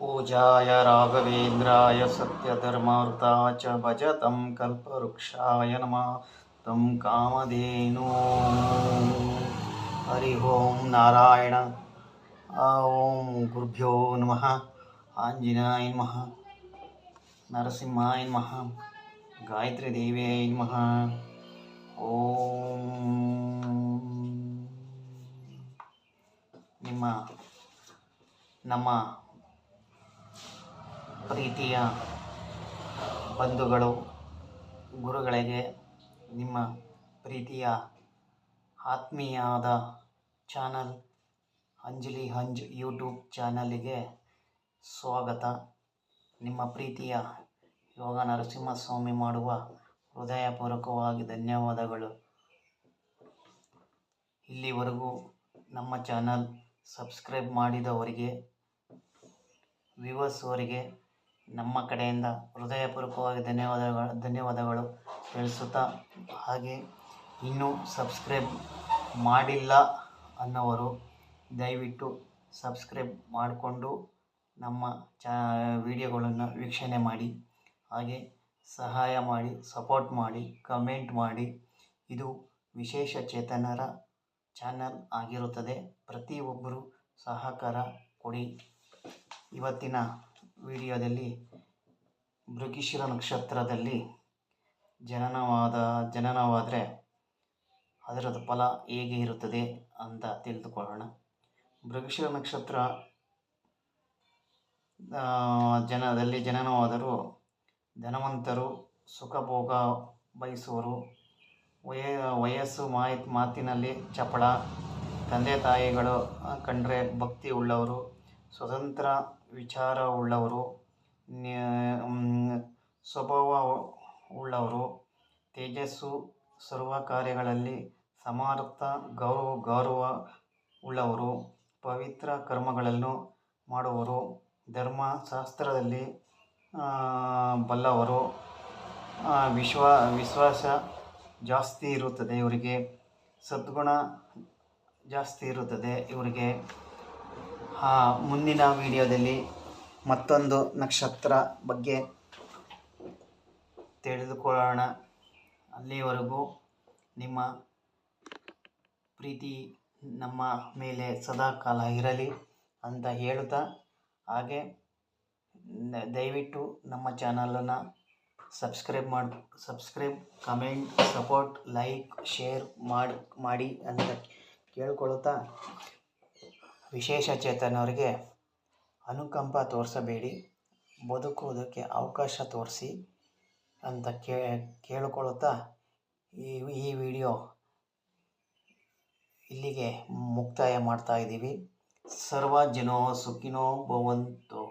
पूजाय राघवेन्द्राय सत्यधर्मार्था च भजतं कल्पवृक्षाय नमः तं कामधेनु हरि ओं नारायण ॐ गुरुभ्यो नमः आञ्जनेयाय नमः ನರಸಿಂಹಾಯ ನಮಃ ಗಾಯತ್ರಿ ದೇವಿಯಾಯ ನಮಃ ಓಂ ನಿಮ್ಮ ನಮ್ಮ ಪ್ರೀತಿಯ ಬಂಧುಗಳು, ಗುರುಗಳಿಗೆ ನಿಮ್ಮ ಪ್ರೀತಿಯ ಆತ್ಮೀಯಾದ ಚಾನಲ್ ಅಂಜಲಿ ಹಂಜ್ ಯೂಟ್ಯೂಬ್ ಚಾನಲಿಗೆ ಸ್ವಾಗತ. ನಿಮ್ಮ ಪ್ರೀತಿಯ ಯೋಗ ನರಸಿಂಹಸ್ವಾಮಿ ಮಾಡುವ ಹೃದಯಪೂರ್ವಕವಾಗಿ ಧನ್ಯವಾದಗಳು. ಇಲ್ಲಿವರೆಗೂ ನಮ್ಮ ಚಾನಲ್ ಸಬ್ಸ್ಕ್ರೈಬ್ ಮಾಡಿದವರಿಗೆ, ವ್ಯೂವರ್ಸ್ ನಮ್ಮ ಕಡೆಯಿಂದ ಹೃದಯಪೂರ್ವಕವಾಗಿ ಧನ್ಯವಾದಗಳು ಧನ್ಯವಾದಗಳು ತಿಳಿಸುತ್ತಾ, ಹಾಗೆ ಇನ್ನೂ ಸಬ್ಸ್ಕ್ರೈಬ್ ಮಾಡಿಲ್ಲ ಅನ್ನೋರು ದಯವಿಟ್ಟು ಸಬ್ಸ್ಕ್ರೈಬ್ ಮಾಡಿಕೊಂಡು ನಮ್ಮ ಚಾ, ವಿಡಿಯೋಗಳನ್ನು ವೀಕ್ಷಣೆ ಮಾಡಿ, ಹಾಗೆ ಸಹಾಯ ಮಾಡಿ, ಸಪೋರ್ಟ್ ಮಾಡಿ, ಕಮೆಂಟ್ ಮಾಡಿ. ಇದು ವಿಶೇಷ ಚೇತನರ ಚಾನಲ್ ಆಗಿರುತ್ತದೆ. ಪ್ರತಿಯೊಬ್ಬರು ಸಹಕಾರ ಕೊಡಿ. ಇವತ್ತಿನ ವಿಡಿಯೋದಲ್ಲಿ ಮೃಗಿಶಿರ ನಕ್ಷತ್ರದಲ್ಲಿ ಜನನವಾದ, ಜನನವಾದರೆ ಅದರದ ಫಲ ಹೇಗೆ ಇರುತ್ತದೆ ಅಂತ ತಿಳಿದುಕೊಳ್ಳೋಣ. ಮೃಗಶಿರ ನಕ್ಷತ್ರ ಜನದಲ್ಲಿ ಜನನವಾದರೂ ಧನವಂತರು, ಸುಖಭೋಗ ಬಯಸುವರು. ವಯ, ವಯಸ್ಸು ಮಾಹಿತಿ ಮಾತಿನಲ್ಲಿ ಚಪಳ, ತಂದೆ ತಾಯಿಗಳು ಕಂಡರೆ ಭಕ್ತಿ ಉಳ್ಳವರು ಸ್ವತಂತ್ರ ವಿಚಾರ ಉಳ್ಳವರು ಸ್ವಭಾವ ಉಳ್ಳವರು ತೇಜಸ್ಸು ಸರ್ವ ಕಾರ್ಯಗಳಲ್ಲಿ ಸಮರ್ಥ ಗೌರವ ಗೌರವ ಉಳ್ಳವರು ಪವಿತ್ರ ಕರ್ಮಗಳನ್ನು ಮಾಡುವರು, ಧರ್ಮಶಾಸ್ತ್ರದಲ್ಲಿ ಬಲ್ಲವರು ವಿಶ್ವ, ವಿಶ್ವಾಸ ಜಾಸ್ತಿ ಇರುತ್ತದೆ ಇವರಿಗೆ, ಸದ್ಗುಣ ಜಾಸ್ತಿ ಇರುತ್ತದೆ ಇವರಿಗೆ. ಮುಂದಿನ ವಿಡಿಯೋದಲ್ಲಿ ಮತ್ತೊಂದು ನಕ್ಷತ್ರ ಬಗ್ಗೆ ತಿಳಿದುಕೊಳ್ಳೋಣ. ಅಲ್ಲಿವರೆಗೂ ನಿಮ್ಮ ಪ್ರೀತಿ ನಮ್ಮ ಮೇಲೆ ಸದಾಕಾಲ ಇರಲಿ ಅಂತ ಹೇಳುತ್ತಾ, ಹಾಗೆ ದಯವಿಟ್ಟು ನಮ್ಮ ಚಾನಲನ್ನು ಸಬ್ಸ್ಕ್ರೈಬ್ ಮಾಡಿ, subscribe, comment, support, like, share ಮಾಡಿ ಮಾಡಿ ಅಂತ ಕೇಳ್ಕೊಳ್ಳುತ್ತಾ ವಿಶೇಷ ಚೇತನವರಿಗೆ ಅನುಕಂಪ ತೋರಿಸಬೇಡಿ. ಬದುಕುವುದಕ್ಕೆ ಅವಕಾಶ ತೋರಿಸಿ ಅಂತ ಕೇಳಿಕೊಳ್ಳುತ್ತಾ ಈ ಈ ವಿಡಿಯೋ ಇಲ್ಲಿಗೆ ಮುಕ್ತಾಯ ಮಾಡ್ತಾ ಇದ್ದೀವಿ. ಸರ್ವ ಜನೋ ಸುಖಿನೋ ಭವಂತು